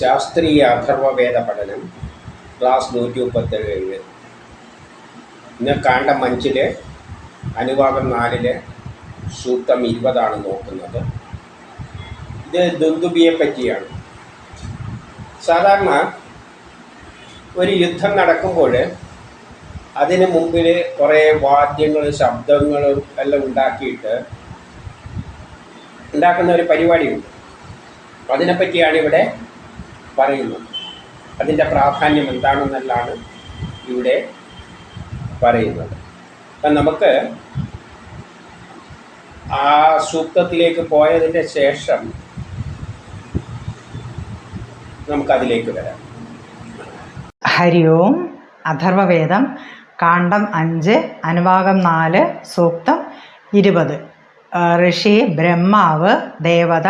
ശാസ്ത്രീയ അഥർവവേദ പഠനം ക്ലാസ് നൂറ്റി മുപ്പത്തേഴ് ഇന്ന് കാണ്ടം അഞ്ചിലെ അനുവാദം നാലിലെ സൂക്തം ഇരുപതാണ് നോക്കുന്നത്. ഇത് ദുന്ദുബിയെ പറ്റിയാണ്. സാധാരണ ഒരു യുദ്ധം നടക്കുമ്പോൾ അതിന് മുമ്പിൽ കുറേ വാദ്യങ്ങൾ ശബ്ദങ്ങളും എല്ലാം ഉണ്ടാക്കിയിട്ട് ഉണ്ടാക്കുന്ന ഒരു പരിപാടിയുണ്ട്. അതിനെപ്പറ്റിയാണ് ഇവിടെ പറയുന്നത് അതിന്റെ പ്രാധാന്യം എന്താണെന്നല്ലാണ് ഇവിടെ പറയുന്നത്. അപ്പം നമുക്ക് ആ സൂക്തത്തിലേക്ക് പോയതിന്റെ ശേഷം നമുക്കതിലേക്ക് വരാം. ഹരി ഓം അഥർവവേദം കാണ്ഡം അഞ്ച് അനുഭാഗം നാല് സൂക്തം ഇരുപത്. ഋഷി ബ്രഹ്മാവ് ദേവത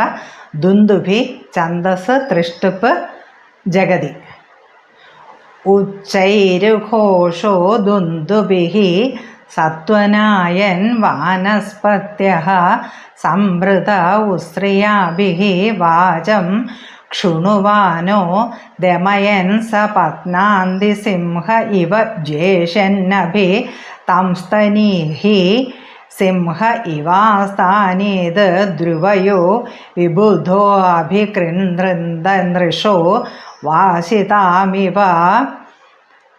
ദുന്ദുഭി ഛന്ദസ് തൃഷ്ടുപ്പ് ജഗതി. ഉച്ചൈരുഘോഷോ ദുന്ദുഭിः സത്വനായൻ വാനസ്പത്യ സംവൃത ഉശ്രിയാഭിः വാചം ക്ഷുണുവാനോ ദമയൻ സ പത്നാന്തി സിംഹ ഇവ ജ്യേഷന്നഭി തംസ്തനീः സിംഹ ഇവാസ്ഥാനേത് ധ്രുവയോ वासितामिव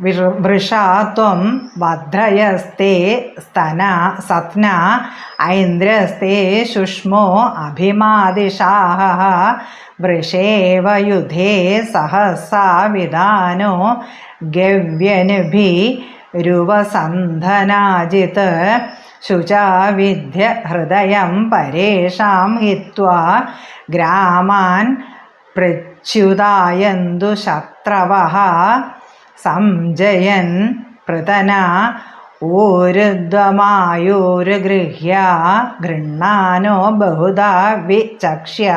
वृषा त्वं भद्रयस्ते स्तना सत्ना ऐन्द्रस्ते सुष्मो अभिमादिशाः वृषेव युधे सहसा विधानो गव्यनुभिरुवसन्धनाजित् शुचा विद्य हृदय परेषां हित्वा ग्रामान् पृ പ്രച്യുതായന്തു ശത്രവः സംജയൻ പൃതന ഊരുദ്വമായൂരുഗൃഹ്യ ഗൃണ്ണാനോ ബഹുധാ വിചക്ഷ്യ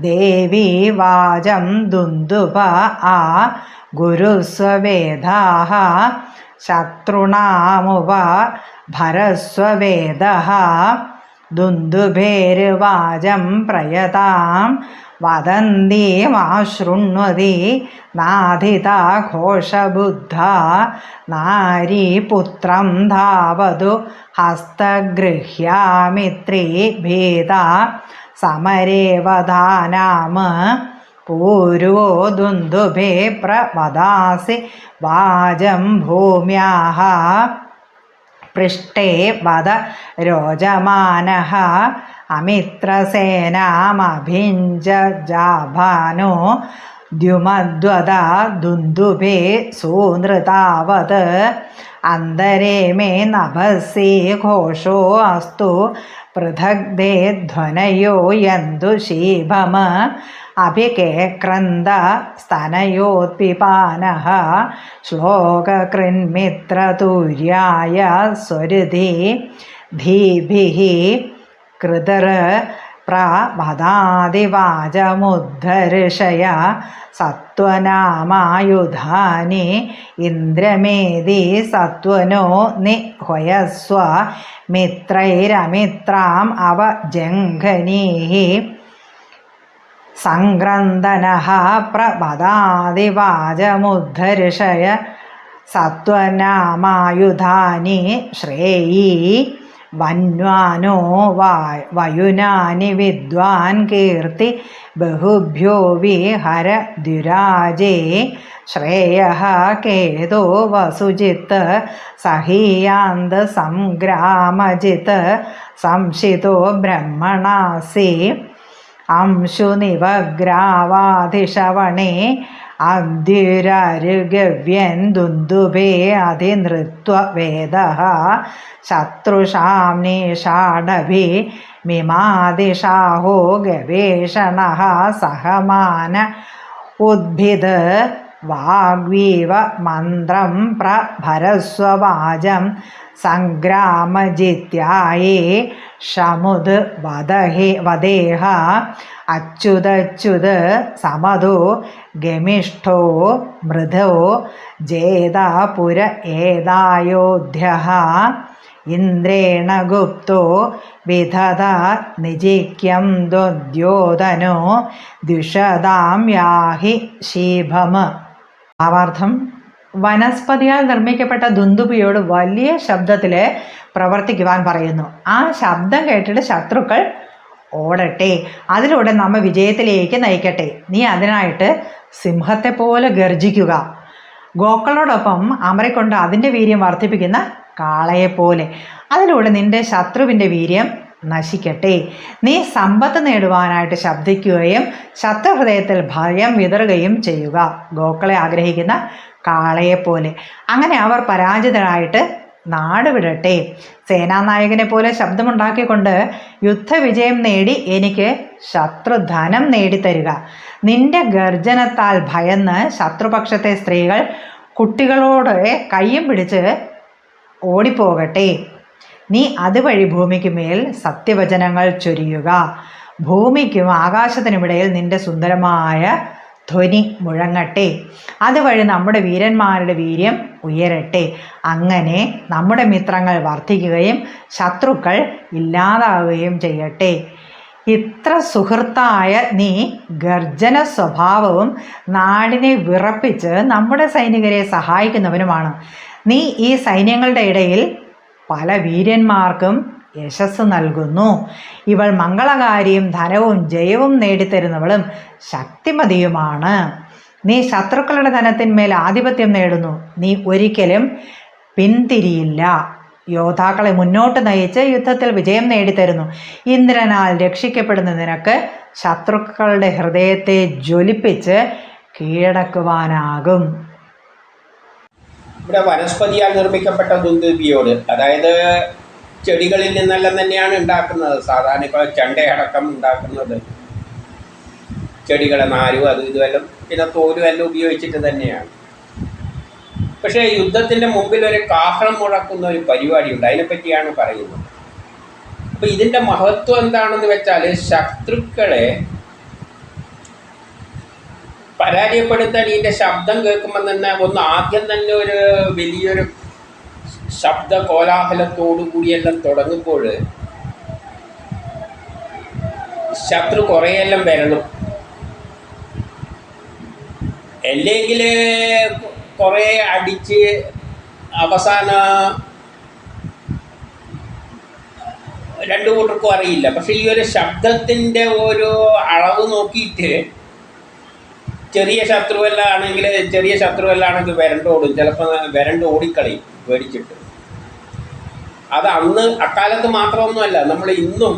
ദേവീ വാചം ദുന്ദുപ ആ ഗുരുസ്വവേദാः ശത്രുണാമുപ ഭരസ്വവേദः ദുന്ദുഭേരുവാചം പ്രയതാം വദന്തീമാശൃണ്വതി നാധിതാ ഘോഷബുദ്ധാ നാരീപുത്രം ധാവതു ഹസ്തഗൃഹ്യാമിത്രീ ഭേദ സമരേവധാനാമ പൂരോ ദുന്ദുഭേ പ്രവദാസി വാജം ഭൂമ്യാഹ പൃഷ്ടേ വദ രോജമാനഃ अमित्रसेनामभिञ्जजाभानो द्युमद्वदा दुन्दुभे सूनृतावत्। अन्तरे मे नभसि घोषोऽस्तु पृथग्धे ध्वनयो यन्दुशीभम अभिके क्रन्द स्तनयोत्पिपानः श्लोककृन्मित्रतुर्याय स्वरुधि। धीभिः കൃതർ പ്രവദാദിവാചമുദ്ധർഷയ സത്വനാമായുധാനി ഇന്ദ്രമേതി സത്വനോ നിഹ്വയസ്വ മിത്രൈരമിത്രാം അവജംഘനീः സംഗ്രന്ഥനഃ പ്രപദാദിവാചമുദ്ധർഷയ സത്വനാമായുധാനി ശ്രേയീ വന്വാനോ വയുനാനി വിദ്വാൻ കീർത്തി ബഹുഭ്യോ വിഹര ദുരാജേ ശ്രേയ കേതോ വസുജിത്ത് സഹീയാന്ത സംഗ്രാമജിത്ത് സംശിതോ ബ്രഹ്മണാസി. അംശുനിവഗ്രാവാധിഷവണേ അദ്യുരരുഗവ്യൻ ദുന്ദുഭേ അതിനൃത്വവേദ ശത്രുഷാം നിഷാഢഭി മിമാതിഷാഹോ ഗവേഷണ സഹമാന ഉദ്ഭിദ് വാഗ്വീവ മന്ത്രം പ്രഭരസ്വവാചം സംഗ്രാമജിത്യായേ ഷമുദ് വദഹേ വദേഹ അച്യുതച്യുത് സമതോ ഗമിഷ്ഠോ മൃദോ ജേതാപുര ഏതായോധ്യ ഇന്ദ്രേണ ഗുപ്തോ വിധത നിജിക്യം ദുദ്യോധനോ ദ്വിഷതാം യാഹി ശീഭം ഭാവാർത്ഥം വനസ്പതിയാൽ നിർമ്മിക്കപ്പെട്ട ദുന്തുപിയോട് വലിയ ശബ്ദത്തിൽ പ്രവർത്തിക്കുവാൻ പറയുന്നു. ആ ശബ്ദം കേട്ടിട്ട് ശത്രുക്കൾ ഓടട്ടെ. അതിലൂടെ നമ്മെ വിജയത്തിലേക്ക് നയിക്കട്ടെ. നീ അതിനായിട്ട് സിംഹത്തെ പോലെ ഗർജിക്കുക ഗോക്കളോടൊപ്പം അമരക്കൊണ്ട് അതിന്റെ വീര്യം വർദ്ധിപ്പിക്കുന്ന കാളയെപ്പോലെ. അതിലൂടെ നിന്റെ ശത്രുവിന്റെ വീര്യം നശിക്കട്ടെ. നീ സമ്പത്ത് നേടുവാനായിട്ട് ശബ്ദിക്കുകയും ശത്രുഹൃദയത്തിൽ ഭയം വിതറുകയും ചെയ്യുക. ഗോക്കളെ ആഗ്രഹിക്കുന്ന കാളയെപ്പോലെ. അങ്ങനെ അവർ പരാജിതരായിട്ട് നാട് വിടട്ടെ സേനാനായകനെ പോലെ ശബ്ദമുണ്ടാക്കിക്കൊണ്ട് യുദ്ധവിജയം നേടി എനിക്ക് ശത്രുധനം നേടിത്തരിക. നിന്റെ ഗർജനത്താൽ ഭയന്ന് ശത്രുപക്ഷത്തെ സ്ത്രീകൾ കുട്ടികളോട് കയ്യും പിടിച്ച് ഓടിപ്പോകട്ടെ. നീ അതുവഴി ഭൂമിക്ക് മേൽ സത്യവചനങ്ങൾ ചൊരിയുക. ഭൂമിക്കും ആകാശത്തിനുമിടയിൽ നിന്റെ സുന്ദരമായ ധ്വനി മുഴങ്ങട്ടെ. അതുവഴി നമ്മുടെ വീരന്മാരുടെ വീര്യം ഉയരട്ടെ. അങ്ങനെ നമ്മുടെ മിത്രങ്ങൾ വർദ്ധിക്കുകയും ശത്രുക്കൾ ഇല്ലാതാവുകയും ചെയ്യട്ടെ. ഇത്ര സുഹൃത്തായ നീ ഗർജന സ്വഭാവവും നാടിനെ വിറപ്പിച്ച് നമ്മുടെ സൈനികരെ സഹായിക്കുന്നവനുമാണ്. നീ ഈ സൈന്യങ്ങളുടെ ഇടയിൽ പല വീര്യന്മാർക്കും യശസ് നൽകുന്നു. ഇവൾ മംഗളകാരിയും ധനവും ജയവും നേടിത്തരുന്നവളും ശക്തിമതിയുമാണ്. നീ ശത്രുക്കളുടെ ധനത്തിന്മേൽ ആധിപത്യം നേടുന്നു. നീ ഒരിക്കലും പിന്തിരിയില്ല. യോദ്ധാക്കളെ മുന്നോട്ട് നയിച്ച് യുദ്ധത്തിൽ വിജയം നേടിത്തരുന്നു. ഇന്ദ്രനാൽ രക്ഷിക്കപ്പെടുന്ന നിനക്ക് ശത്രുക്കളുടെ ഹൃദയത്തെ ജ്വലിപ്പിച്ച് കീഴടക്കുവാനാകും. ഇവിടെ വനസ്പതിയാൽ നിർമ്മിക്കപ്പെട്ട ദുന്ദുബിയോട് അതായത് ചെടികളിൽ നിന്നെല്ലാം തന്നെയാണ് ഉണ്ടാക്കുന്നത്. സാധാരണ ഇപ്പോൾ ചെണ്ടയടക്കം ഉണ്ടാക്കുന്നത്. ചെടികളെ നാരും അതും ഇതുമെല്ലാം പിന്നെ തോലും എല്ലാം ഉപയോഗിച്ചിട്ട് തന്നെയാണ്. പക്ഷേ യുദ്ധത്തിന്റെ മുമ്പിൽ ഒരു കാഹളം മുഴക്കുന്ന ഒരു പരിപാടിയുണ്ട്. അതിനെപ്പറ്റിയാണ് പറയുന്നത്. അപ്പോൾ ഇതിന്റെ മഹത്വം എന്താണെന്ന് വെച്ചാൽ ശത്രുക്കളെ പരാജയപ്പെടുത്താൻ ഇതിന്റെ ശബ്ദം കേൾക്കുമ്പോൾ തന്നെ ഒന്ന് ആദ്യം തന്നെ ഒരു വലിയൊരു ശബ്ദ കോലാഹലത്തോടു കൂടിയെല്ലാം തുടങ്ങുമ്പോൾ ശത്രു കുറേയെല്ലാം വരണം അല്ലെങ്കിൽ കുറേ അടിച്ച് അവസാന രണ്ടു കൂട്ടർക്കും അറിയില്ല. പക്ഷെ ഈ ഒരു ശബ്ദത്തിന്റെ ഒരു അളവ് നോക്കിയിട്ട് ചെറിയ ശത്രുവെല്ലാം ആണെങ്കിൽ ചെറിയ ശത്രുവെല്ലാം ആണെങ്കിൽ വരണ്ടോടും. ചിലപ്പോൾ വരണ്ട് ഓടിക്കളയും പേടിച്ചിട്ട്. അത് അന്ന് അക്കാലത്ത് മാത്രമൊന്നുമല്ല. നമ്മൾ ഇന്നും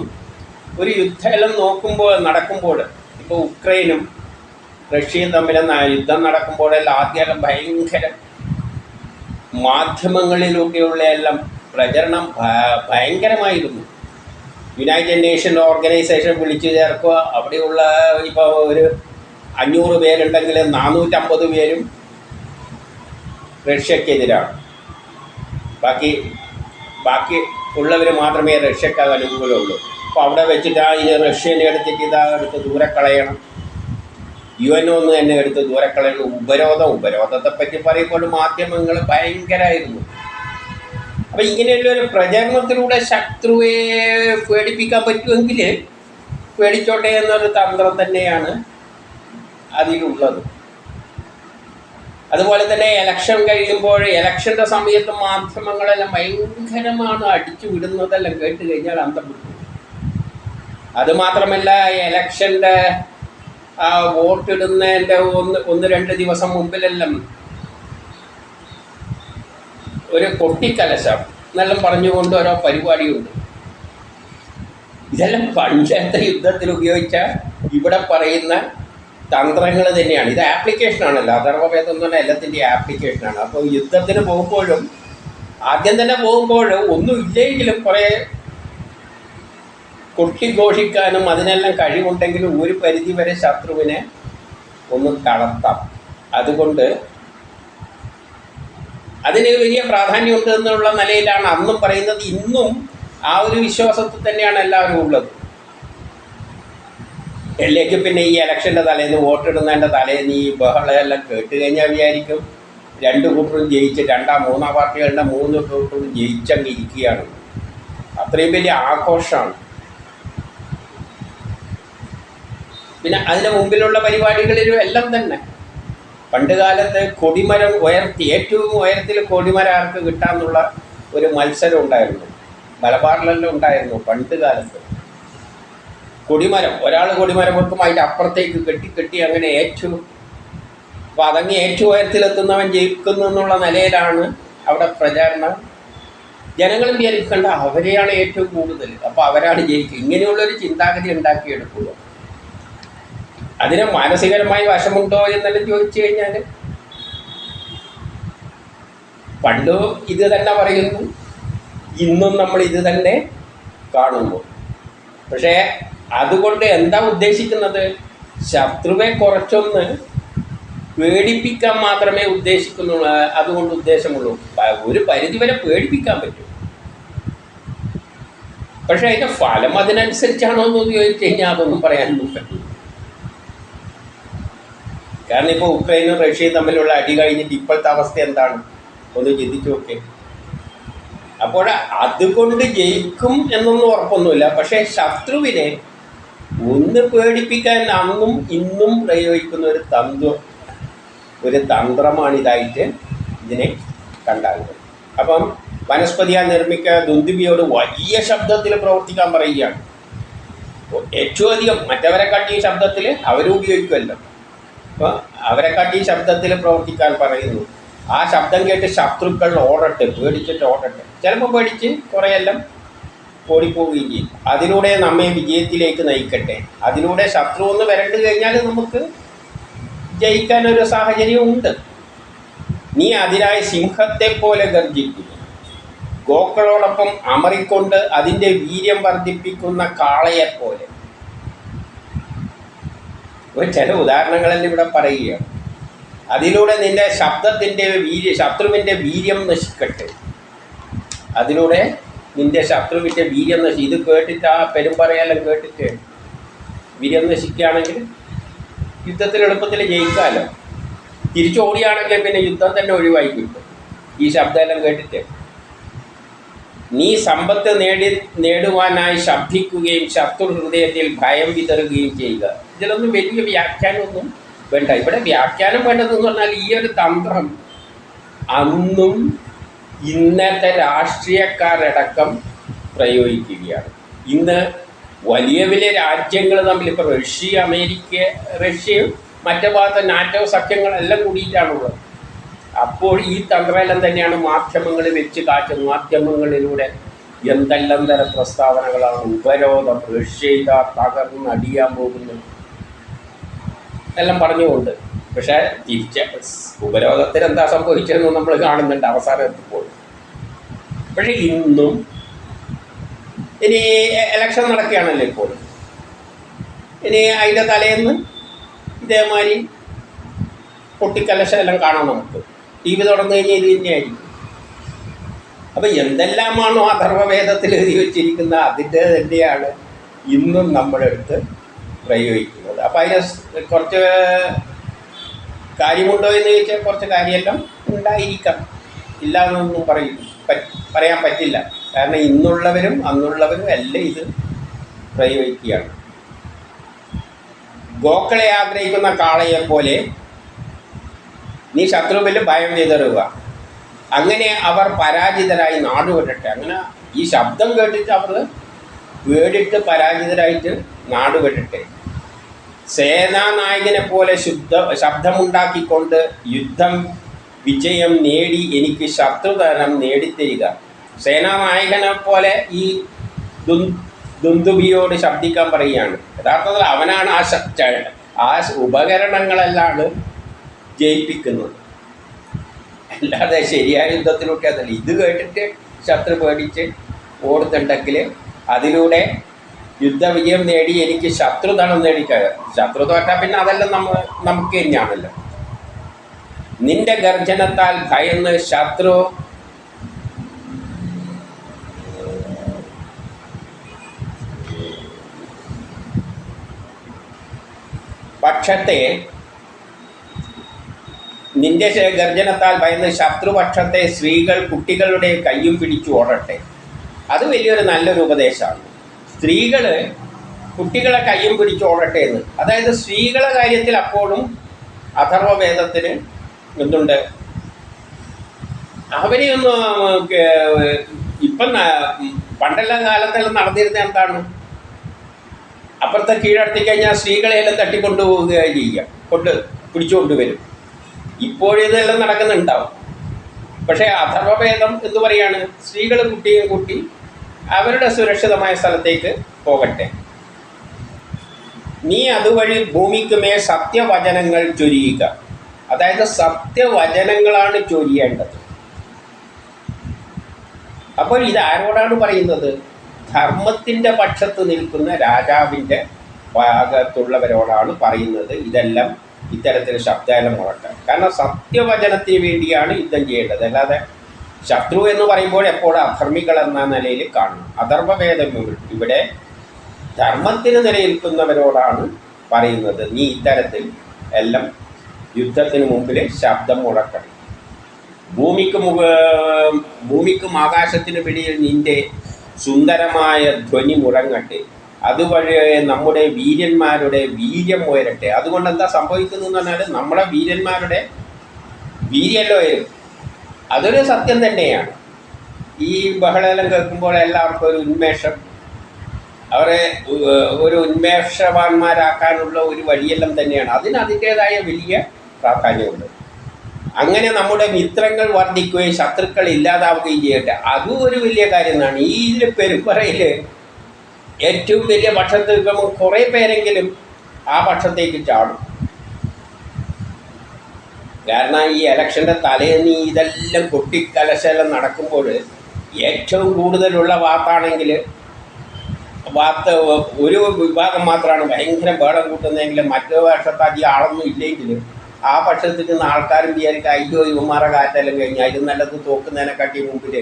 ഒരു യുദ്ധമെല്ലാം നോക്കുമ്പോൾ നടക്കുമ്പോൾ ഇപ്പോൾ ഉക്രൈനും റഷ്യയും തമ്മിലെന്ന യുദ്ധം നടക്കുമ്പോഴെല്ലാം ആദ്യമെല്ലാം ഭയങ്കര മാധ്യമങ്ങളിലൂടെയുള്ള എല്ലാം പ്രചരണം ഭയങ്കരമായിരുന്നു. യുണൈറ്റഡ് നേഷൻ ഓർഗനൈസേഷൻ വിളിച്ചു ചേർക്കുക. അവിടെയുള്ള ഇപ്പോൾ ഒരു അഞ്ഞൂറ് പേരുണ്ടെങ്കിൽ നാനൂറ്റമ്പത് പേരും റഷ്യക്കെതിരാണ്. ബാക്കി ബാക്കി ഉള്ളവർ മാത്രമേ റഷ്യക്ക് അനുകൂലമുള്ളൂ. അപ്പോൾ അവിടെ വെച്ചിട്ട് ആ ഇനി റഷ്യനെ എടുത്തിട്ട് ഇതാ എടുത്ത് ദൂരെ കളയണം യു എൻ ഒന്ന് തന്നെ എടുത്ത് ദൂരെ കളയണം ഉപരോധം ഉപരോധത്തെ പറ്റി പറയുമ്പോൾ മാധ്യമങ്ങൾ ഭയങ്കരമായിരുന്നു അപ്പം ഇങ്ങനെയുള്ള ഒരു പ്രചരണത്തിലൂടെ ശത്രുവെ പേടിപ്പിക്കാൻ പറ്റുമെങ്കിൽ പേടിച്ചോട്ടെ എന്നൊരു തന്ത്രം തന്നെയാണ് അതിലുള്ളത്. അതുപോലെ തന്നെ എലക്ഷൻ കഴിയുമ്പോൾ എലക്ഷന്റെ സമയത്ത് മാധ്യമങ്ങളെല്ലാം ഭയങ്കരമാണ് അടിച്ചു വിടുന്നതെല്ലാം കേട്ട് കഴിഞ്ഞാൽ അന്തം വിട്ടു. അതുമാത്രമല്ല എലക്ഷന്റെ ആ വോട്ടിടുന്നതിന്റെ ഒന്ന് ഒന്ന് രണ്ട് ദിവസം മുമ്പിലെല്ലാം ഒരു കൊട്ടിക്കലശം എന്നെല്ലാം പറഞ്ഞുകൊണ്ട് ഓരോ പരിപാടിയുണ്ട്. ഇതെല്ലാം പഞ്ചായത്ത് യുദ്ധത്തിൽ ഉപയോഗിച്ച ഇവിടെ പറയുന്ന തന്ത്രങ്ങൾ തന്നെയാണ്. ഇത് ആപ്ലിക്കേഷനാണല്ലോ അഥർവവേദം എന്ന് പറഞ്ഞാൽ എല്ലാത്തിന്റെ ആപ്ലിക്കേഷനാണ് അപ്പോൾ യുദ്ധത്തിന് പോകുമ്പോഴും ആദ്യം തന്നെ പോകുമ്പോഴും ഒന്നും ഇല്ലെങ്കിലും കുറേ കൊട്ടിഘോഷിക്കാനും അതിനെല്ലാം കഴിവുണ്ടെങ്കിലും ഒരു പരിധി വരെ ശത്രുവിനെ ഒന്ന് തളർത്താം അതുകൊണ്ട് അതിന് വലിയ പ്രാധാന്യമുണ്ട് എന്നുള്ള നിലയിലാണ് അന്നും പറയുന്നത്. ഇന്നും ആ ഒരു വിശ്വാസത്തിൽ തന്നെയാണ് എല്ലാവരും ഉള്ളത്. അല്ലെങ്കിൽ പിന്നെ ഈ ഇലക്ഷന്റെ തലേന്ന് വോട്ടിടുന്നതിന്റെ തലേന്ന് ഈ ബഹളമെല്ലാം കേട്ട് കഴിഞ്ഞാൽ വിചാരിക്കും രണ്ട് കൂട്ടരും ജയിച്ച് രണ്ടാം മൂന്നാം പാർട്ടികളുടെ മൂന്ന് കൂട്ടരും ജയിച്ചങ്ങ് ഇരിക്കുകയാണ്. അത്രയും വലിയ ആഘോഷമാണ്. പിന്നെ അതിന് മുമ്പിലുള്ള പരിപാടികളിലും എല്ലാം തന്നെ. പണ്ട് കാലത്ത് കൊടിമരം ഉയർത്തി ഏറ്റവും ഉയരത്തിൽ കൊടിമരം ആർക്ക് കിട്ടാന്നുള്ള ഒരു മത്സരം ഉണ്ടായിരുന്നു. മലബാറിലെല്ലാം ഉണ്ടായിരുന്നു പണ്ട് കാലത്ത്. കൊടിമരം. ഒരാൾ കൊടിമരം വെക്കും അതിന്റെ അപ്പുറത്തേക്ക് കെട്ടി കെട്ടി അങ്ങനെ ഏറ്റു. അപ്പോൾ അതങ്ങ് ഏറ്റവും ഉയരത്തിലെത്തുന്നവൻ ജയിക്കുന്നു എന്നുള്ള നിലയിലാണ് അവിടെ പ്രചാരണം. ജനങ്ങളും വിചാരിക്കേണ്ട അവരെയാണ് ഏറ്റവും കൂടുതൽ. അപ്പോൾ അവരാണ് ജയിക്കുക. ഇങ്ങനെയുള്ളൊരു ചിന്താഗതി ഉണ്ടാക്കിയെടുക്കുക അതിന് മാനസികരമായി വശമുണ്ടോ എന്നെല്ലാം ചോദിച്ചു കഴിഞ്ഞാൽ പണ്ട് ഇത് തന്നെ പറയുന്നു ഇന്നും നമ്മൾ ഇത് തന്നെ കാണുന്നു. പക്ഷേ അതുകൊണ്ട് എന്താ ഉദ്ദേശിക്കുന്നത്? ശത്രുവെ കുറച്ചൊന്ന് പേടിപ്പിക്കാൻ മാത്രമേ ഉദ്ദേശിക്കുന്നുള്ളൂ. അതുകൊണ്ട് ഉദ്ദേശമുള്ളൂ. ഒരു പരിധിവരെ പേടിപ്പിക്കാൻ പറ്റും. പക്ഷേ അതിന്റെ ഫലം അതിനനുസരിച്ചാണോ എന്ന് ചോദിച്ചു കഴിഞ്ഞാൽ അതൊന്നും പറയാനൊന്നും പറ്റില്ല കാരണം ഇപ്പോൾ ഉക്രൈനും റഷ്യയും തമ്മിലുള്ള അടി കഴിഞ്ഞിട്ട് ഇപ്പോഴത്തെ അവസ്ഥ എന്താണ്? ഒന്ന് ചിന്തിച്ചു നോക്കേ. അപ്പോൾ അതുകൊണ്ട് ജയിക്കും എന്നൊന്നും ഉറപ്പൊന്നുമില്ല. പക്ഷേ ശത്രുവിനെ ഒന്ന് പേടിപ്പിക്കാൻ അന്നും ഇന്നും പ്രയോഗിക്കുന്ന ഒരു തന്ത്ര ഒരു തന്ത്രമാണിതായിട്ട് ഇതിനെ കണ്ടാകുന്നത്. അപ്പം വനസ്പതിയാൽ നിർമ്മിക്ക ദുന്ദുബിയോട് വലിയ ശബ്ദത്തിൽ പ്രവർത്തിക്കാൻ പറയുകയാണ്. ഏറ്റവും അധികം മറ്റവരെ കാട്ടിയ ശബ്ദത്തിൽ അവരും ഉപയോഗിക്കുമല്ലോ. അപ്പോൾ അവരെ കാട്ടിയ ശബ്ദത്തിൽ പ്രവർത്തിക്കാൻ പറയുന്നു. ആ ശബ്ദം കേട്ട് ശത്രുക്കൾ ഓടട്ടെ പേടിച്ചിട്ട് ഓടട്ടെ. ചിലപ്പോൾ പേടിച്ച് കുറേയെല്ലാം ഓടിപ്പോവുകയും അതിലൂടെ നമ്മെ വിജയത്തിലേക്ക് നയിക്കട്ടെ. അതിലൂടെ ശത്രു ഒന്ന് വരണ്ടു കഴിഞ്ഞാൽ നമുക്ക് ജയിക്കാനൊരു സാഹചര്യം ഉണ്ട്. നീ അതിനായി സിംഹത്തെ പോലെ ഗർജിക്കുന്നു. ഗോക്കളോടൊപ്പം അമറിക്കൊണ്ട് അതിന്റെ വീര്യം വർദ്ധിപ്പിക്കുന്ന കാളയെപ്പോലെ. ചില ഉദാഹരണങ്ങളെല്ലാം ഇവിടെ പറയുകയാണ്. അതിലൂടെ നിന്റെ ശബ്ദത്തിന്റെ വീര്യ ശത്രുവിന്റെ വീര്യം നശിക്കട്ടെ. അതിലൂടെ നിന്റെ ശത്രുവിന്റെ വീര്യം നശി. ഇത് കേട്ടിട്ട് ആ പെരുമ്പറയെല്ലാം കേട്ടിട്ട് വീര്യം നശിക്കുകയാണെങ്കിൽ യുദ്ധത്തിൽ എളുപ്പത്തിൽ ജയിക്കാമല്ലോ തിരിച്ചോടിയാണെങ്കിൽ പിന്നെ യുദ്ധം തന്നെ ഒഴിവായി കിട്ടും ഈ ശബ്ദമെല്ലാം കേട്ടിട്ട് നീ സമ്പത്ത് നേടി നേടുവാനായി ശബ്ദിക്കുകയും ശത്രു ഹൃദയത്തിൽ ഭയം വിതറുകയും ചെയ്യുക. ഇതിലൊന്നും വലിയ വ്യാഖ്യാനമൊന്നും വേണ്ട. ഇവിടെ വ്യാഖ്യാനം വേണ്ടതെന്ന് പറഞ്ഞാൽ ഈ ഒരു തന്ത്രം അന്നും ഇന്നത്തെ രാഷ്ട്രീയക്കാരടക്കം പ്രയോഗിക്കുകയാണ്. ഇന്ന് വലിയ വലിയ രാജ്യങ്ങൾ തമ്മിൽ ഇപ്പോൾ റഷ്യ അമേരിക്ക റഷ്യയും മറ്റു ഭാഗത്തെ നാറ്റോ സഖ്യങ്ങളെല്ലാം കൂടിയിട്ടാണുള്ളത്. അപ്പോൾ ഈ തന്ത്രമെല്ലാം തന്നെയാണ് മാധ്യമങ്ങൾ വെച്ച് കാറ്റ് മാധ്യമങ്ങളിലൂടെ എന്തെല്ലാം തരം പ്രസ്താവനകളാണ് ഉപരോധം റഷ്യ ഇതാ തകർന്ന് അടിയാൻ പോകുന്നത്. എല്ലാം പറഞ്ഞുകൊണ്ട് പക്ഷേ തിരിച്ച ഉപരോധത്തിന് എന്താ സംഭവിച്ചതെന്ന് നമ്മൾ കാണുന്നുണ്ട് അവസാനം എത്തുമ്പോൾ പക്ഷേ ഇന്നും ഇനി എലക്ഷൻ നടക്കുകയാണല്ലോ ഇപ്പോൾ. ഇനി അതിന്റെ തലേന്ന് ഇതേമാതിരി പൊട്ടിക്കലശം എല്ലാം കാണാം നമുക്ക്. ടി വി തുറന്നു കഴിഞ്ഞാൽ ഇത് തന്നെയായിരിക്കും. അപ്പം എന്തെല്ലാമാണോ അഥർവവേദത്തിൽ എഴുതി വെച്ചിരിക്കുന്ന അതിന്റെ തന്നെയാണ് ഇന്നും നമ്മളെടുത്ത് പ്രയോഗിക്കുന്നത്. അപ്പം അതിനെ കുറച്ച് കാര്യമുണ്ടോ എന്ന് ചോദിച്ചാൽ കുറച്ച് കാര്യമെല്ലാം ഉണ്ടായിരിക്കാം ഇല്ല എന്നൊന്നും പറയും പറയാൻ പറ്റില്ല. കാരണം ഇന്നുള്ളവരും അന്നുള്ളവരും എല്ലാം ഇത് പ്രയോഗിക്കുകയാണ്. ഗോക്കളെ ആഗ്രഹിക്കുന്ന കാളയെ പോലെ നീ ശത്രുവിൽ ഭയം വിതറുക അങ്ങനെ അവർ പരാജിതരായി നാടുവിടട്ടെ അങ്ങനെ ഈ ശബ്ദം കേട്ടിട്ട് അവർ പേടിട്ട് പരാജിതരായിട്ട് നാടുവിടട്ടെ സേനാനായകനെ പോലെ ശുദ്ധ ശബ്ദമുണ്ടാക്കിക്കൊണ്ട് യുദ്ധം വിജയം നേടി എനിക്ക് ശത്രുതനം നേടിത്തരിക. സേനാനായകനെ പോലെ ഈ ദുന്ദുബിയോട് ശബ്ദിക്കാൻ പറയുകയാണ്. യഥാർത്ഥത്തിൽ അവനാണ് ആ ശക്ത ആ ഉപകരണങ്ങളെല്ലാം ജയിപ്പിക്കുന്നത്. അല്ലാതെ ശരിയായ യുദ്ധത്തിലൊക്കെ അതല്ല. ഇത് കേട്ടിട്ട് ശത്രു പേടിച്ച് ഓടുന്നുണ്ടെങ്കിൽ അതിലൂടെ യുദ്ധവിജയം നേടി എനിക്ക് ശത്രുധനം നേടിക്കുക ശത്രു തോറ്റാൽ പിന്നെ അതെല്ലാം നമ്മൾ നമുക്ക് തന്നെയാണല്ലോ. നിന്റെ ഗർജനത്താൽ ഭയന്ന് ശത്രു പക്ഷത്തെ നിന്റെ ഗർജനത്താൽ ഭയന്ന് ശത്രുപക്ഷത്തെ സ്ത്രീകൾ കുട്ടികളുടെ കയ്യും പിടിച്ചു ഓടട്ടെ. അത് വലിയൊരു നല്ലൊരു ഉപദേശമാണ്. സ്ത്രീകൾ കുട്ടികളെ കയ്യും പിടിച്ചോടട്ടെ എന്ന്. അതായത് സ്ത്രീകളെ കാര്യത്തിൽ അപ്പോഴും അഥർവവേദത്തിന് എന്തുണ്ട്? അവരെയൊന്നും ഇപ്പം ന- പണ്ടെല്ലാം കാലത്തെല്ലാം നടന്നിരുന്ന എന്താണ്? അപ്പുറത്തെ കീഴടത്തി കഴിഞ്ഞാൽ സ്ത്രീകളെയെല്ലാം തട്ടിക്കൊണ്ടുപോവുക ചെയ്യുക. കൊണ്ട് പിടിച്ചുകൊണ്ടുവരും. ഇപ്പോഴിതെല്ലാം നടക്കുന്നുണ്ടാവും. പക്ഷേ അഥർവഭേദം എന്ന് പറയാണ് സ്ത്രീകൾ കുട്ടിയെ കൂട്ടി അവരുടെ സുരക്ഷിതമായ സ്ഥലത്തേക്ക് പോകട്ടെ. നീ അതുവഴി ഭൂമിക്ക് മേൽ സത്യവചനങ്ങൾ ചൊരിയുക. അതായത് സത്യവചനങ്ങളാണ് ചൊരിയേണ്ടത്. അപ്പോൾ ഇത് ആരോടാണ് പറയുന്നത്? ധർമ്മത്തിന്റെ പക്ഷത്ത് നിൽക്കുന്ന രാജാവിന്റെ ഭാഗത്തുള്ളവരോടാണ് പറയുന്നത്. ഇതെല്ലാം ഇത്തരത്തിൽ ശബ്ദാലം മുഴക്കാൻ കാരണം സത്യവചനത്തിന് വേണ്ടിയാണ് യുദ്ധം ചെയ്യേണ്ടത്. അല്ലാതെ ശത്രു എന്ന് പറയുമ്പോൾ എപ്പോഴും അധർമ്മികൾ എന്ന നിലയിൽ കാണണം അധർമ്മഭേദം ഇവിടെ ധർമ്മത്തിന് നിലനിൽക്കുന്നവരോടാണ് പറയുന്നത്. നീ ഇത്തരത്തിൽ എല്ലാം യുദ്ധത്തിന് മുമ്പിൽ ശബ്ദം മുഴക്കണം ഭൂമിക്ക് മുക ഭൂമിക്കും ആകാശത്തിന് പിടിയിൽ നിന്റെ സുന്ദരമായ ധ്വനി മുഴങ്ങട്ടെ. അതുവഴി നമ്മുടെ വീര്യന്മാരുടെ വീര്യം ഉയരട്ടെ. അതുകൊണ്ട് എന്താ സംഭവിക്കുന്നതെന്ന് പറഞ്ഞാൽ നമ്മുടെ വീര്യന്മാരുടെ വീര്യല്ലോ അതൊരു സത്യം തന്നെയാണ്. ഈ ബഹളമെല്ലാം കേൾക്കുമ്പോൾ എല്ലാവർക്കും ഒരു ഉന്മേഷം. അവരെ ഒരു ഉന്മേഷവാന്മാരാക്കാനുള്ള ഒരു വഴിയെല്ലാം തന്നെയാണ്. അതിന് അതിന്റേതായ വലിയ പ്രാധാന്യമുണ്ട്. അങ്ങനെ നമ്മുടെ മിത്രങ്ങൾ വർദ്ധിക്കുകയും ശത്രുക്കൾ ഇല്ലാതാവുകയും ചെയ്യട്ടെ അതും ഒരു വലിയ കാര്യം തന്നെയാണ് ഈ പെരുമ്പറയിൽ ഏറ്റവും വലിയ പക്ഷത്ത് നിൽക്കുമ്പോൾ കുറേ പേരെങ്കിലും ആ പക്ഷത്തേക്ക് ചാടും. കാരണം ഈ ഇലക്ഷന്റെ തലേന്ന് ഇതെല്ലാം കൊട്ടിക്കലശലം നടക്കുമ്പോൾ ഏറ്റവും കൂടുതലുള്ള വാർത്താണെങ്കിൽ വാർത്ത ഒരു വിഭാഗം മാത്രമാണ്. ഭയങ്കര ബേളം കൂട്ടുന്നതെങ്കിൽ മറ്റൊരു പക്ഷത്ത് അധികം ആളൊന്നും ഇല്ലെങ്കിൽ ആ പക്ഷത്തിൽ നിന്ന് ആൾക്കാരും വിചാരിക്കുക അയ്യോ ഇവന്മാരെ കാറ്റെല്ലാം കഴിഞ്ഞ് അതിൽ നല്ലത് തോക്കുന്നതിനെക്കാട്ടി മുമ്പിൽ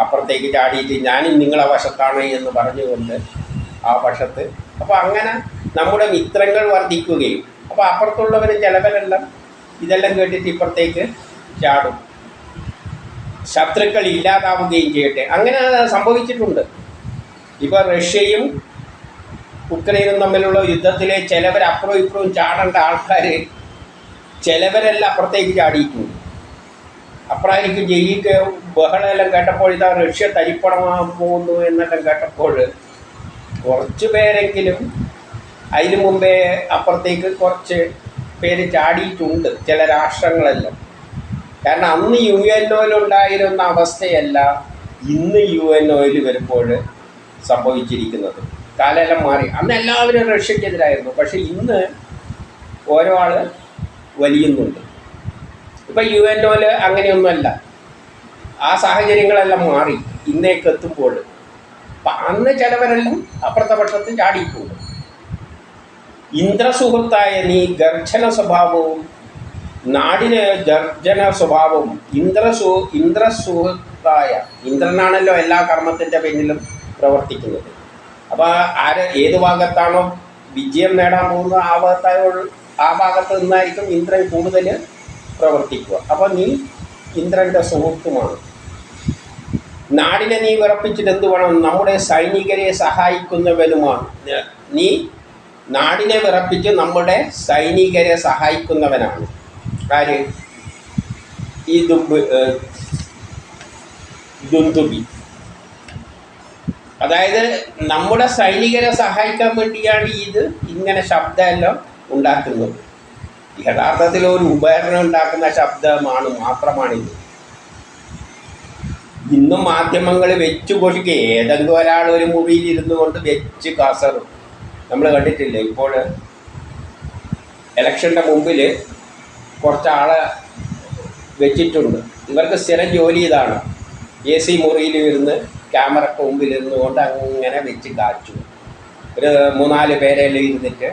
അപ്പുറത്തേക്ക് ചാടിയിട്ട് ഞാനും നിങ്ങളെ വശത്താണ് എന്ന് പറഞ്ഞുകൊണ്ട് ആ പക്ഷത്ത്. അപ്പോൾ അങ്ങനെ നമ്മുടെ മിത്രങ്ങൾ വർദ്ധിക്കുകയും അപ്പോൾ അപ്പുറത്തുള്ളവരും ചിലവരെല്ലാം ഇതെല്ലാം കേട്ടിട്ട് ഇപ്പുറത്തേക്ക് ചാടും. ശത്രുക്കൾ ഇല്ലാതാവുകയും ചെയ്യട്ടെ. അങ്ങനെ സംഭവിച്ചിട്ടുണ്ട്. ഇപ്പോൾ റഷ്യയും ഉക്രൈനും തമ്മിലുള്ള യുദ്ധത്തിലെ ചിലവർ അപ്പുറവും ഇപ്പുറവും ചാടേണ്ട ആൾക്കാർ ചിലവരെല്ലാം അപ്പുറത്തേക്ക് ചാടിയിട്ടുണ്ട്. എനിക്ക് ജയിക്ക് ബഹളമെല്ലാം കേട്ടപ്പോൾ ഇതാ റഷ്യ തരിപ്പണമാകാൻ പോകുന്നു എന്നെല്ലാം കേട്ടപ്പോൾ കുറച്ച് പേരെങ്കിലും അതിനു മുമ്പേ അപ്പുറത്തേക്ക് കുറച്ച് പേര് ചാടിയിട്ടുണ്ട് ചില രാഷ്ട്രങ്ങളെല്ലാം. കാരണം അന്ന് യു എൻ ഒയിലുണ്ടായിരുന്ന അവസ്ഥയല്ല ഇന്ന് യു എൻ ഒയിൽ വരുമ്പോൾ സംഭവിച്ചിരിക്കുന്നത്. കാലമെല്ലാം മാറി. അന്ന് എല്ലാവരും റഷ്യക്കെതിരായിരുന്നു. പക്ഷേ ഇന്ന് ഓരോ ആൾ വലിയുന്നുണ്ട്. ഇപ്പം യു എൻ ഒയിൽ അങ്ങനെയൊന്നുമല്ല. ആ സാഹചര്യങ്ങളെല്ലാം മാറി. ഇന്നേക്ക് എത്തുമ്പോൾ. അപ്പം അന്ന് ചിലവരെല്ലാം അപ്പുറത്തെ പക്ഷത്ത് ചാടിയിട്ടുണ്ട് ഇന്ദ്രസുഹൃത്തായ നീ ഗർജന സ്വഭാവവും നാടിന് ഗർജന സ്വഭാവവും ഇന്ദ്രസു ഇന്ദ്രസുഹൃത്തായ ഇന്ദ്രനാണല്ലോ എല്ലാ കർമ്മത്തിന്റെ പിന്നിലും പ്രവർത്തിക്കുന്നത്. അപ്പോൾ ആര് ഏത് ഭാഗത്താണോ വിജയം നേടാൻ പോകുന്നത് ആ ഭാഗത്തായ ആ ഭാഗത്ത് നിന്നായിരിക്കും ഇന്ദ്രൻ കൂടുതൽ പ്രവർത്തിക്കുക. അപ്പോൾ നീ ഇന്ദ്രന്റെ സുഹൃത്തുമാണ്. നാടിനെ നീ വിറപ്പിച്ചിട്ട് എന്ത് വേണം? നമ്മുടെ സൈനികരെ സഹായിക്കുന്നവനുമാണ്. നീ നാടിനെ വിറപ്പിച്ച് നമ്മുടെ സൈനികരെ സഹായിക്കുന്നവനാണ്. ആര്? ഈ ദുബ് ദുന്തുബി അതായത് നമ്മുടെ സൈനികരെ സഹായിക്കാൻ വേണ്ടിയാണ് ഇത് ഇങ്ങനെ ശബ്ദമെല്ലാം ഉണ്ടാക്കുന്നത്. യഥാർത്ഥത്തിൽ ഒരു ഉപകരണം ഉണ്ടാക്കുന്ന ശബ്ദമാണ് മാത്രമാണിത്. ഇന്നും മാധ്യമങ്ങൾ വെച്ച് പൊഷിക്കുക ഏതെങ്കിലും ഒരാൾ ഒരു മുറിയിൽ ഇരുന്നു കൊണ്ട് വെച്ച് കസറും നമ്മൾ കണ്ടിട്ടില്ലേ? ഇപ്പോൾ ഇലക്ഷന്റെ മുമ്പിൽ കുറച്ചാളെ വെച്ചിട്ടുണ്ട്. ഇവർക്ക് സ്ഥിരം ജോലി ഇതാണ്. എ സി മുറിയിൽ ഇരുന്ന് ക്യാമറക്ക് മുമ്പിൽ ഇരുന്നു കൊണ്ട് അങ്ങനെ വെച്ച് കാച്ചു. ഒരു മൂന്നാൽ പേരെല്ലാം ഇരുന്നിട്ട്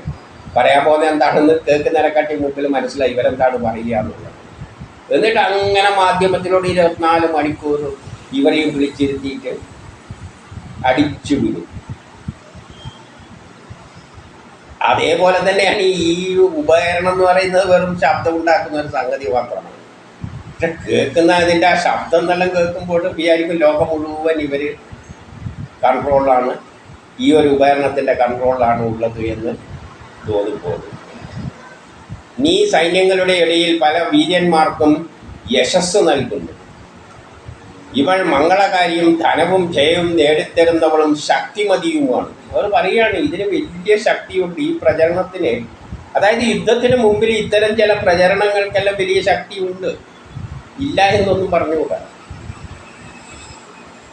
പറയാൻ പോകുന്നത് എന്താണെന്ന് കേൾക്കുന്നതിനെക്കാട്ടി മുമ്പിൽ മനസ്സിലായി. ഇവരെന്താണ് പറയുക എന്നുള്ളത്. എന്നിട്ട് അങ്ങനെ മാധ്യമത്തിലൂടെ ഇരുപത്തിനാല് മണിക്കൂർ ഇവരെയും വിളിച്ചിരുത്തിയിട്ട് അടിച്ചു വിടും അതേപോലെ തന്നെയാണ് ഈ ഉപകരണം എന്ന് പറയുന്നത് വെറും ശബ്ദം ഉണ്ടാക്കുന്ന ഒരു സംഗതി മാത്രമാണ്. പക്ഷെ കേൾക്കുന്ന അതിന്റെ ആ ശബ്ദം എന്നെല്ലാം കേൾക്കുമ്പോൾ വിചാരിക്കും ലോകം മുഴുവൻ ഇവർ കൺട്രോളിലാണ്. ഈ ഒരു ഉപകരണത്തിന്റെ കൺട്രോളിലാണ് ഉള്ളത് എന്ന് തോന്നിപ്പോകും. നീ സൈന്യങ്ങളുടെ ഇടയിൽ പല വീര്യന്മാർക്കും യശസ് നൽകുന്നു. ഇവൾ മംഗളകാരിയും ധനവും ജയവും നേടിത്തരുന്നവളും ശക്തിമതിയുമാണ്. അവർ പറയുകയാണ് ഇതിന് വലിയ ശക്തിയുണ്ട് ഈ പ്രചരണത്തിന്. അതായത് യുദ്ധത്തിന് മുമ്പിൽ ഇത്തരം ചില പ്രചരണങ്ങൾക്കെല്ലാം വലിയ ശക്തിയുണ്ട്. ഇല്ല എന്നൊന്നും പറഞ്ഞുകൂടാ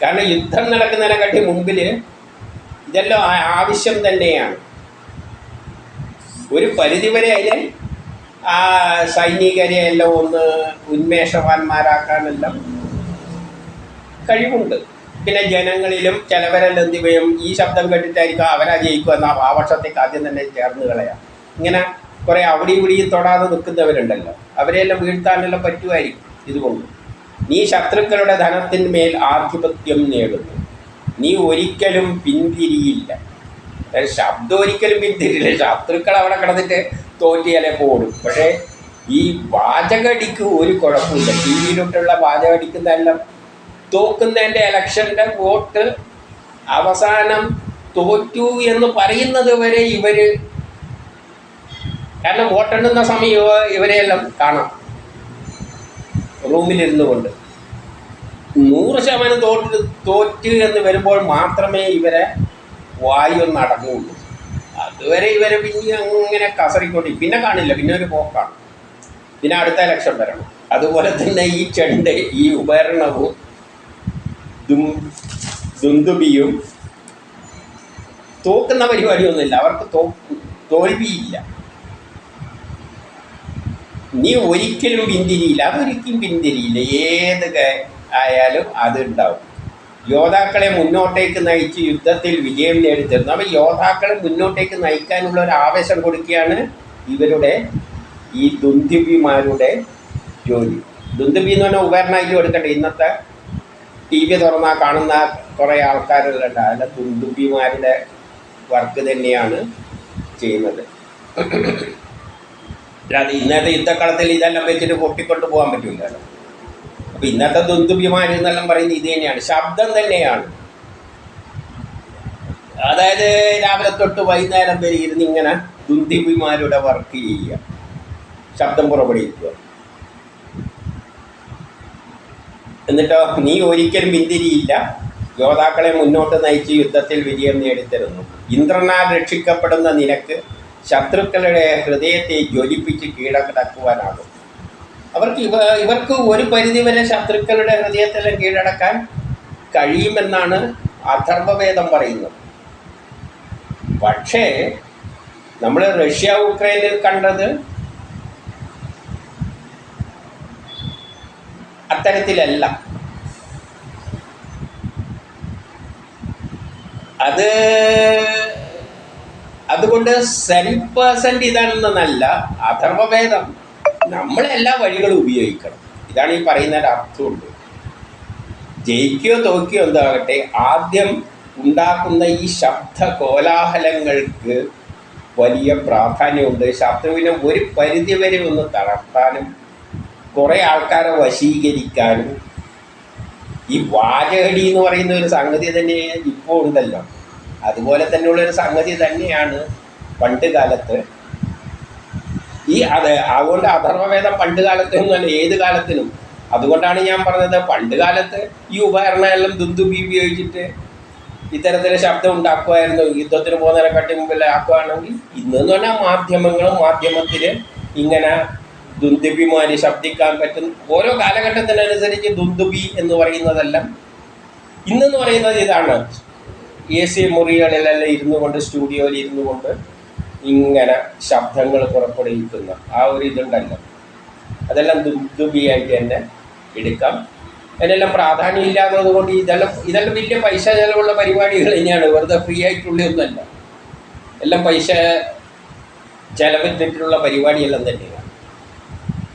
കാരണം യുദ്ധം നടക്കുന്നതിനെക്കാട്ടി മുമ്പിൽ ഇതെല്ലാം ആവശ്യം തന്നെയാണ്. ഒരു പരിധിവരെ അതിൽ ആ സൈനികരെ എല്ലാം ഒന്ന് ഉന്മേഷവാന്മാരാക്കാനെല്ലാം കഴിവുണ്ട്. പിന്നെ ജനങ്ങളിലും ചിലവരെല്ലാം എന്ത് ഈ ശബ്ദം കേട്ടിട്ടായിരിക്കും അവരാ ജയിക്കുക എന്ന ആ ഭാഷത്തേക്ക് ആദ്യം തന്നെ ചേർന്ന് കളയാം. ഇങ്ങനെ കുറേ അവിടെ ഇവിടെയും തൊടാതെ നിൽക്കുന്നവരുണ്ടല്ലോ. അവരെല്ലാം വീഴ്ത്താനെല്ലാം പറ്റുമായിരിക്കും ഇതുകൊണ്ട്. നീ ശത്രുക്കളുടെ ധനത്തിന്മേൽ ആധിപത്യം നേടുന്നു. നീ ഒരിക്കലും പിന്തിരിയില്ല. ശബ്ദം ഒരിക്കലും പിന്തിരിയില്ല. ശത്രുക്കൾ അവിടെ കിടന്നിട്ട് തോറ്റിയാലേ പോടും. പക്ഷേ ഈ വാചകടിക്ക് ഒരു കുഴപ്പമില്ല. ടി വിയിലോട്ടുള്ള വാചകടിക്കുന്നതെല്ലാം തോക്കുന്നതിന്റെ ഇലക്ഷന്റെ വോട്ട് അവസാനം തോറ്റു എന്ന് പറയുന്നത് വരെ ഇവർ കാരണം വോട്ടെണ്ണുന്ന സമയം ഇവരെയെല്ലാം കാണാം. റൂമിലിരുന്നു കൊണ്ട്. നൂറ് ശതമാനം തോറ്റ് തോറ്റ് എന്ന് വരുമ്പോൾ മാത്രമേ ഇവരെ വായു അടങ്ങുള്ളൂ. അതുവരെ ഇവരെ പിന്നെ അങ്ങനെ കസറിക്കൊണ്ടി പിന്നെ കാണില്ല പിന്നെ ഒരു പോക്കാണ്. പിന്നെ അടുത്ത ഇലക്ഷൻ വരണം. അതുപോലെ തന്നെ ഈ ചെണ്ട ഈ ഉപകരണവും ദുന്ദുബിയും തോക്കുന്ന പരിപാടിയൊന്നുമില്ല. അവർക്ക് തോൽവിയില്ല. നീ ഒരിക്കലും പിന്തിരിയില്ല. അതൊരിക്കലും പിന്തിരിയില്ല. ഏത് ആയാലും അത് ഉണ്ടാവും യോദ്ധാക്കളെ മുന്നോട്ടേക്ക് നയിച്ച് യുദ്ധത്തിൽ വിജയം നേടിത്തരുന്നു. അപ്പോൾ യോദ്ധാക്കളെ മുന്നോട്ടേക്ക് നയിക്കാനുള്ള ഒരു ആവേശം കൊടുക്കുകയാണ് ഇവരുടെ ഈ ദുന്ദുബിമാരുടെ ജോലി. ദുന്ദുബി എന്ന് പറഞ്ഞാൽ ഉപകരണമായിട്ട് കൊടുക്കട്ടെ ഇന്നത്തെ ടി വി തുറന്നാൽ കാണുന്ന കുറേ ആൾക്കാരുണ്ട് അതിലെ തുണ്ടുപ്പിമാരുടെ വർക്ക് തന്നെയാണ് ചെയ്യുന്നത്. അല്ലാതെ ഇന്നത്തെ യുദ്ധക്കളത്തിൽ ഇതെല്ലാം വെച്ചിട്ട് പൊട്ടിക്കൊണ്ട് പോകാൻ പറ്റില്ലല്ലോ അപ്പം ഇന്നത്തെ ദുന്ദുബിമാർ എന്നെല്ലാം പറയുന്നത് ഇത് തന്നെയാണ്. ശബ്ദം തന്നെയാണ്. അതായത് രാവിലെ തൊട്ട് വൈകുന്നേരം വരെ ഇരുന്ന് ഇങ്ങനെ ദുന്ദുബിമാരുടെ വർക്ക് ചെയ്യുക. ശബ്ദം പുറപ്പെടുവിക്കുക. എന്നിട്ടോ നീ ഒരിക്കലും പിന്തിരിയില്ല യോദ്ധാക്കളെ മുന്നോട്ട് നയിച്ച് യുദ്ധത്തിൽ വിജയം നേടിത്തരുന്നു. ഇന്ദ്രനാൽ രക്ഷിക്കപ്പെടുന്ന നിനക്ക് ശത്രുക്കളുടെ ഹൃദയത്തെ ജ്വലിപ്പിച്ച് കീഴടക്കുവാനാകും. അവർക്ക് ഇവ ഇവർക്ക് ഒരു പരിധിവരെ ശത്രുക്കളുടെ ഹൃദയത്തെല്ലാം കീഴടക്കാൻ കഴിയുമെന്നാണ് അഥർവവേദം പറയുന്നത്. പക്ഷേ നമ്മൾ റഷ്യ ഉക്രൈനിൽ കണ്ടത് അത്തരത്തിലല്ല. അത് അതുകൊണ്ട് സെൻ പേഴ്സന്റ് ഇതാണെന്നല്ല അഥർവഭേദം നമ്മളെല്ലാ വഴികളും ഉപയോഗിക്കണം. ഇതാണ് ഈ പറയുന്നതിന്റെ അർത്ഥമുണ്ട്. ജയിക്കുകയോ തോക്കുകയോ എന്താകട്ടെ ആദ്യം ഉണ്ടാക്കുന്ന ഈ ശബ്ദ കോലാഹലങ്ങൾക്ക് വലിയ പ്രാധാന്യമുണ്ട്. ശത്രുവിനെ ഒരു പരിധി വരെ ഒന്ന് തളർത്താനും കുറേ ആൾക്കാരെ വശീകരിക്കാനും ഈ വാചകടി എന്ന് പറയുന്ന ഒരു സംഗതി തന്നെ ഇപ്പോൾ ഉണ്ടല്ലോ. അതുപോലെ തന്നെയുള്ള ഒരു സംഗതി തന്നെയാണ് പണ്ട് കാലത്ത് ഈ അത് അതുകൊണ്ട് അഥർവവേദം പണ്ട് കാലത്ത് എന്നല്ല ഏത് കാലത്തിനും. അതുകൊണ്ടാണ് ഞാൻ പറഞ്ഞത് പണ്ട് കാലത്ത് ഈ ഉപകരണമെല്ലാം ദുന്ദുബി ഉപയോഗിച്ചിട്ട് ഇത്തരത്തിലെ ശബ്ദം ഉണ്ടാക്കുമായിരുന്നു. യുദ്ധത്തിന് പോകുന്നതിനെക്കാട്ടി മുമ്പിൽ ആക്കുകയാണെങ്കിൽ ഇന്നെന്ന് പറഞ്ഞാൽ മാധ്യമങ്ങളും മാധ്യമത്തിൽ ഇങ്ങനെ ദുന്ദുബിമാര് ശബ്ദിക്കാൻ പറ്റും ഓരോ കാലഘട്ടത്തിനനുസരിച്ച് ദുന്ദുബി എന്ന് പറയുന്നതെല്ലാം ഇന്നെന്ന് പറയുന്നത് ഇതാണ്. എ സി മുറികളിലെല്ലാം ഇരുന്നു കൊണ്ട് സ്റ്റുഡിയോയിൽ ഇരുന്നു കൊണ്ട് ഇങ്ങനെ ശബ്ദങ്ങൾ പുറപ്പെടുവിക്കുന്ന ആ ഒരു ഇതുണ്ടല്ലോ. അതെല്ലാം ദുന്ദുബിയായിട്ട് തന്നെ എടുക്കാം. അതിനെല്ലാം പ്രാധാന്യം ഇല്ലാത്തത് കൊണ്ട് ഇതെല്ലാം ഇതെല്ലാം വലിയ പൈസ ചിലവുള്ള പരിപാടികൾ തന്നെയാണ്. വെറുതെ ഫ്രീ ആയിട്ടുള്ളതൊന്നുമല്ല. എല്ലാം പൈസ ചിലവിട്ടിട്ടുള്ള പരിപാടിയെല്ലാം തന്നെയാണ്.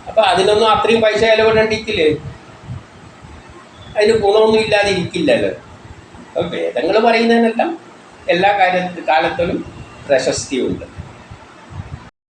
അപ്പോൾ അതിനൊന്നും അത്രയും പൈസ ചിലവിടണ്ടിക്കില്ലേ? അതിന് ഗുണമൊന്നും ഇല്ലാതെ ഇരിക്കില്ലല്ലോ അപ്പോൾ വേദങ്ങൾ പറയുന്നതിനെല്ലാം എല്ലാ കാര്യ കാലത്തിലും പ്രശസ്തിയുണ്ട്.